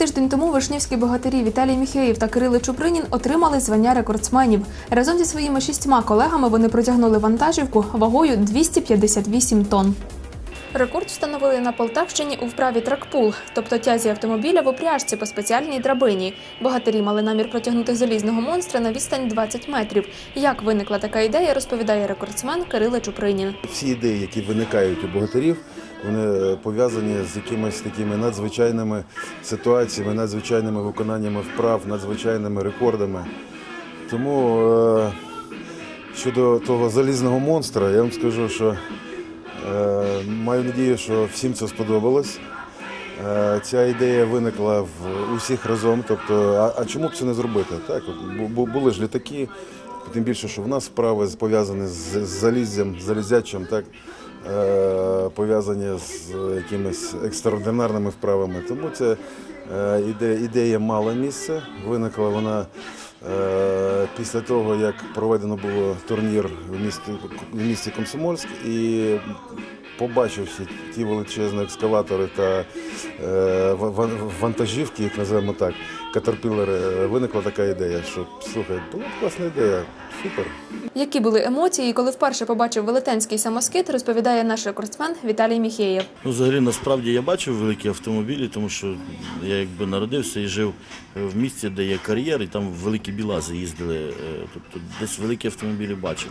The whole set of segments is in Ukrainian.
Тиждень тому вишнівські богатирі Віталій Міхеєв та Кирили Чупринін отримали звання рекордсменів. Разом зі своїми шістьма колегами вони протягнули вантажівку вагою 258 тонн. Рекорд встановили на Полтавщині у вправі тракпул, тобто тязі автомобіля в упряжці по спеціальній драбині. Богатирі мали намір протягнути залізного монстра на відстань 20 метрів. Як виникла така ідея, розповідає рекордсмен Кирило Чупринін. Всі ідеї, які виникають у богатирів, вони пов'язані з якимись такими надзвичайними ситуаціями, надзвичайними виконаннями вправ, надзвичайними рекордами. Тому е, щодо того залізного монстра, я вам скажу, що маю надію, що всім це сподобалось. Е, Ця ідея виникла в усіх разом. Тобто, а, а чому б це не зробити? Так, були ж літаки, тим більше, що в нас справи пов'язані з заліздям, залізячим, так, е, пов'язані з якимись екстраординарними вправами. Тому ця е, ідея, ідея мала місце. Виникла вона е, після того, як проведено було турнір в місті, в місті Комсомольськ. І побачивши ті величезні екскаватори та е, ва- ва- вантажівки, їх називаємо так, катерпілери, е, виникла така ідея, що слухай, була б класна ідея, супер. Які були емоції, коли вперше побачив велетенський самоскид, розповідає наш рекордсмен Віталій Міхеєв. Ну, взагалі, насправді я бачив великі автомобілі, тому що я якби народився і жив в місті, де є кар'єр, і там великі білази їздили. е, Тобто десь великі автомобілі бачив.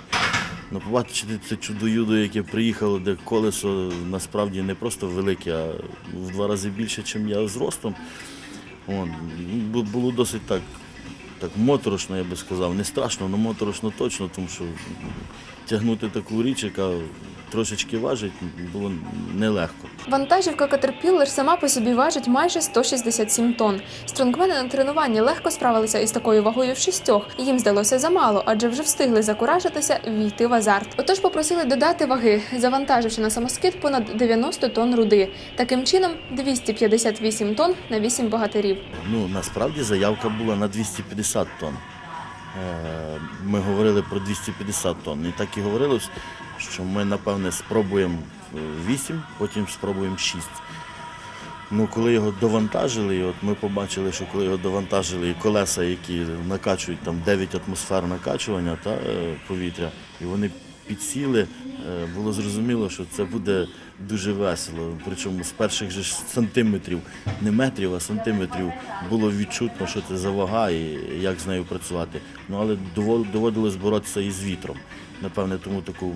Ну, побачити це чудо-юдо, яке приїхало, де колесо насправді не просто велике, а в два рази більше, ніж я зростом. От, було досить так, так моторошно, я би сказав. Не страшно, але моторошно точно, тому що тягнути таку річ, яка трошечки важить, було нелегко. Вантажівка Caterpillar сама по собі важить майже 167 тонн. Стронгмени на тренуванні легко справилися із такою вагою в шістьох. Їм здалося замало, адже вже встигли закуражитися війти в азарт. Отож попросили додати ваги, завантаживши на самоскид понад 90 тонн руди. Таким чином 258 тонн на 8 богатирів. Ну, насправді заявка була на 250 тонн. Е, Ми говорили про 250 тонн. І так і говорилось, що ми, напевне, спробуємо 8, потім спробуємо 6. Ну, коли його довантажили, от ми побачили, що коли його довантажили, і колеса, які накачують там 9 атмосфер накачування та, е, повітря, і вони підсіли, е, було зрозуміло, що це буде дуже весело. Причому з перших же сантиметрів, не метрів, а сантиметрів було відчутно, що це за вага і як з нею працювати. Ну але дово- доводилось боротися із вітром. Напевне, тому таку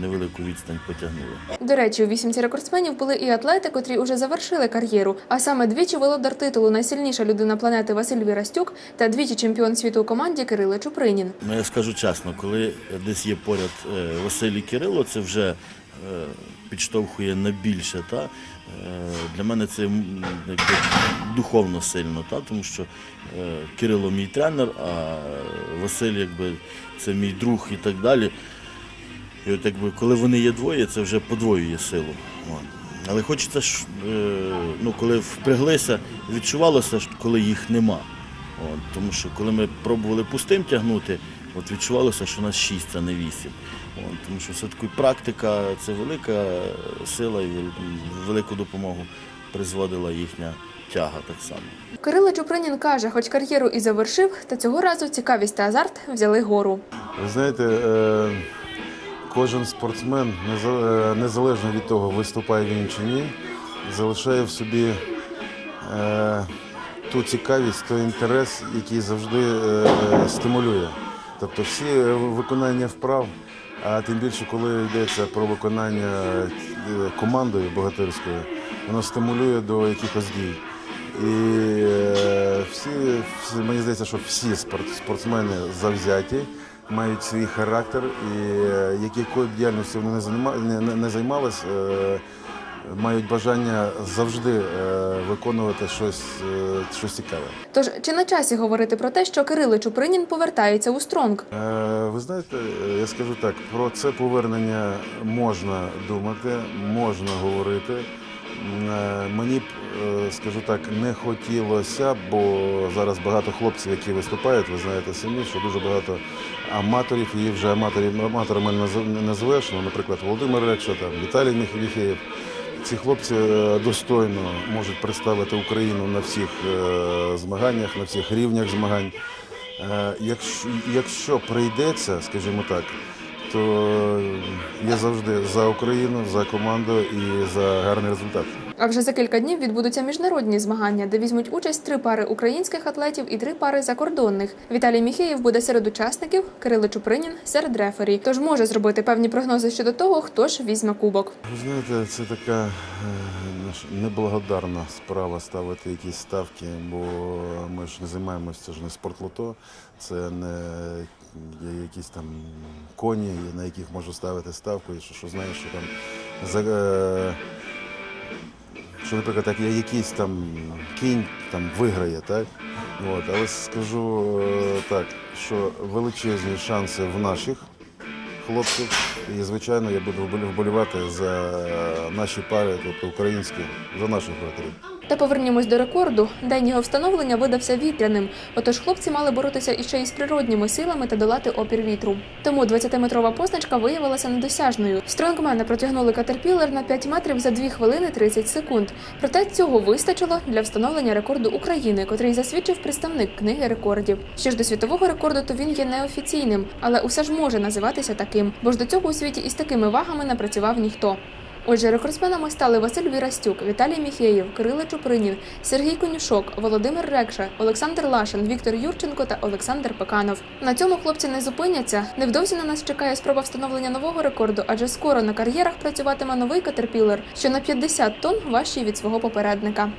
невелику відстань потягнули. До речі, у вісімці рекордсменів були і атлети, котрі уже завершили кар'єру. А саме двічі володар титулу найсильніша людина планети Василь Вірастюк та двічі чемпіон світу у команді Кирило Чупринін. Ну, я скажу чесно, коли десь є поряд е, Василь і Кирило, це вже е, підштовхує на більше. Та? Е, Для мене це якби, духовно сильно, та? тому що е, Кирило мій тренер, а Василь якби, це мій друг і так далі. І от якби, коли вони є двоє, це вже подвоює силу. Але хочеться е, ну, коли впряглися, відчувалося, коли їх нема. От, тому що коли ми пробували пустим тягнути, от відчувалося, що нас 6, а не 8. От, тому що все-таки практика це велика сила і велику допомогу призводила їхня тяга так само. Кирило Чупринін каже, хоч кар'єру і завершив, та цього разу цікавість та азарт взяли гору. Ви знаєте, е, кожен спортсмен, е, незалежно від того, виступає він чи ні, залишає в собі е, ту цікавість, той інтерес, який завжди стимулює. Тобто всі е, виконання вправ, а тим більше, коли йдеться про виконання е, командою богатирською, воно стимулює до якихось дій. І е, всі, мені здається, що всі спортсмени завзяті, мають свій характер, і якою б діяльністю вони не, занима- мають бажання завжди е, виконувати щось, е, щось цікаве. Тож чи на часі говорити про те, що Кирило Чупринін повертається у стронг? Е, Ви знаєте, я скажу так, про це повернення можна думати, можна говорити. Мені б, скажу так, не хотілося, бо зараз багато хлопців, які виступають, ви знаєте самі, що дуже багато аматорів, і вже аматорів, аматорами не наз- ну, наприклад, Володимир Рекша, там, Віталій Міхеєв. Ці хлопці е, достойно можуть представити Україну на всіх е, змаганнях, на всіх рівнях змагань. Е, Якщо, якщо прийдеться, скажімо так, то я завжди за Україну, за команду і за гарний результат. А вже за кілька днів відбудуться міжнародні змагання, де візьмуть участь три пари українських атлетів і три пари закордонних. Віталій Міхеєв буде серед учасників, Кирило Чупринін серед рефері. Тож може зробити певні прогнози щодо того, хто ж візьме кубок. Ви знаєте, це така е, неблагодарна справа ставити якісь ставки, бо ми ж не займаємося, це ж не спортлото, це не є якісь там коні, на яких можу ставити ставку, і що, що знаєш, що там за. Що, наприклад, так, якийсь там кінь там виграє, так? От, але скажу е, так, що величезні шанси в наших хлопців. І, звичайно, я буду вболі- вболівати за наші пари, тобто українські, за наших братерів. Та повернімось до рекорду. День його встановлення видався вітряним. Отож хлопці мали боротися іще із природніми силами та долати опір вітру. Тому 20-метрова позначка виявилася недосяжною. Стронгмени протягнули катерпілер на 5 метрів за 2 хвилини 30 секунд. Проте цього вистачило для встановлення рекорду України, котрий засвідчив представник книги рекордів. Що ж до світового рекорду, то він є неофіційним, але усе ж може називатися таким, бо ж до цього у світі із такими вагами не працював ніхто. Отже, рекордсменами стали Василь Вірастюк, Віталій Міхеєв, Кирило Чупринін, Сергій Конюшок, Володимир Рекша, Олександр Лашин, Віктор Юрченко та Олександр Пеканов. На цьому хлопці не зупиняться. Невдовзі на нас чекає спроба встановлення нового рекорду, адже скоро на кар'єрах працюватиме новий катерпілер, що на 50 тонн важчий від свого попередника.